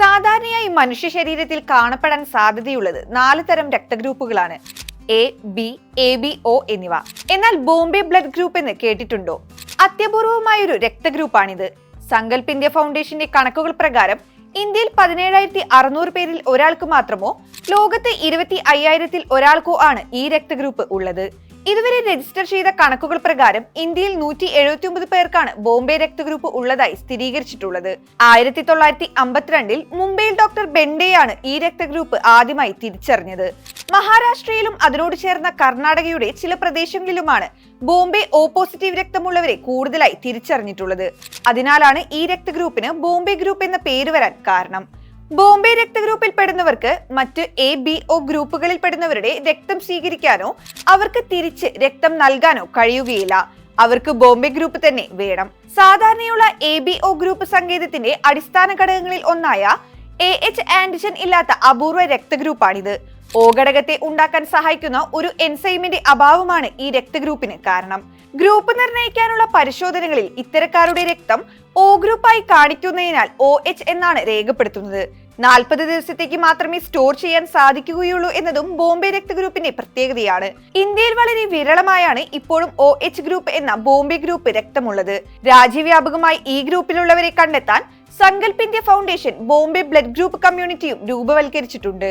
സാധാരണയായി മനുഷ്യ ശരീരത്തിൽ കാണപ്പെടാൻ സാധ്യതയുള്ളത് നാല് തരം രക്തഗ്രൂപ്പുകളാണ്. A B A B O എന്നിവ. എന്നാൽ ബോംബെ ബ്ലഡ് ഗ്രൂപ്പ് എന്ന് കേട്ടിട്ടുണ്ടോ? അത്യപൂർവമായൊരു രക്തഗ്രൂപ്പാണിത്. സങ്കല്പ് ഇന്ത്യ ഫൗണ്ടേഷന്റെ കണക്കുകൾ പ്രകാരം ഇന്ത്യയിൽ പതിനേഴായിരത്തി അറുന്നൂറ് പേരിൽ ഒരാൾക്ക് മാത്രമോ ലോകത്തെ ഇരുപത്തി അയ്യായിരത്തിൽ ഒരാൾക്കോ ആണ് ഈ രക്തഗ്രൂപ്പ് ഉള്ളത്. ഇതുവരെ രജിസ്റ്റർ ചെയ്ത കണക്കുകൾ പ്രകാരം ഇന്ത്യയിൽ നൂറ്റി എഴുപത്തി ഒമ്പത് പേർക്കാണ് ബോംബെ രക്തഗ്രൂപ്പ് ഉള്ളതായി സ്ഥിരീകരിച്ചിട്ടുള്ളത്. ആയിരത്തി തൊള്ളായിരത്തി അമ്പത്തിരണ്ടിൽ മുംബൈയിൽ ഡോക്ടർ ബെൻഡെയാണ് ഈ രക്തഗ്രൂപ്പ് ആദ്യമായി തിരിച്ചറിഞ്ഞത്. മഹാരാഷ്ട്രയിലും അതിനോട് ചേർന്ന കർണാടകയുടെ ചില പ്രദേശങ്ങളിലുമാണ് ബോംബെ ഓ പോസിറ്റീവ് രക്തമുള്ളവരെ കൂടുതലായി തിരിച്ചറിഞ്ഞിട്ടുള്ളത്. അതിനാലാണ് ഈ രക്തഗ്രൂപ്പിന് ബോംബെ ഗ്രൂപ്പ് എന്ന പേര് വരാൻ കാരണം. ബോംബെ രക്തഗ്രൂപ്പിൽ പെടുന്നവർക്ക് മറ്റ് എ ബി ഒ ഗ്രൂപ്പുകളിൽ പെടുന്നവരുടെ രക്തം സ്വീകരിക്കാനോ അവർക്ക് തിരിച്ച് രക്തം നൽകാനോ കഴിയുകയില്ല. അവർക്ക് ബോംബെ ഗ്രൂപ്പ് തന്നെ വേണം. സാധാരണയുള്ള എ ബി ഒ ഗ്രൂപ്പ് സങ്കേതത്തിന്റെ അടിസ്ഥാന ഘടകങ്ങളിൽ ഒന്നായ എ എച്ച് ആന്റിജൻ ഇല്ലാത്ത അപൂർവ രക്തഗ്രൂപ്പാണിത്. ഓ ഉണ്ടാക്കാൻ സഹായിക്കുന്ന ഒരു എൻസൈമിന്റെ അഭാവമാണ് ഈ രക്തഗ്രൂപ്പിന് കാരണം. ഗ്രൂപ്പ് നിർണയിക്കാനുള്ള പരിശോധനകളിൽ ഇത്തരക്കാരുടെ രക്തം ഒ ഗ്രൂപ്പായി കാണിക്കുന്നതിനാൽ ഒ എച്ച് എന്നാണ് രേഖപ്പെടുത്തുന്നത്. നാൽപ്പത് ദിവസത്തേക്ക് മാത്രമേ സ്റ്റോർ ചെയ്യാൻ സാധിക്കുകയുള്ളൂ എന്നതും ബോംബെ രക്തഗ്രൂപ്പിന്റെ പ്രത്യേകതയാണ്. ഇന്ത്യയിൽ വളരെ വിരളമായാണ് ഇപ്പോഴും ഒ എച്ച് ഗ്രൂപ്പ് എന്ന ബോംബെ ഗ്രൂപ്പ് രക്തമുള്ളത്. രാജ്യവ്യാപകമായി ഈ ഗ്രൂപ്പിലുള്ളവരെ കണ്ടെത്താൻ Sankalp India foundation Bombay blood group കമ്മ്യൂണിറ്റിയും രൂപവൽക്കരിച്ചിട്ടുണ്ട്.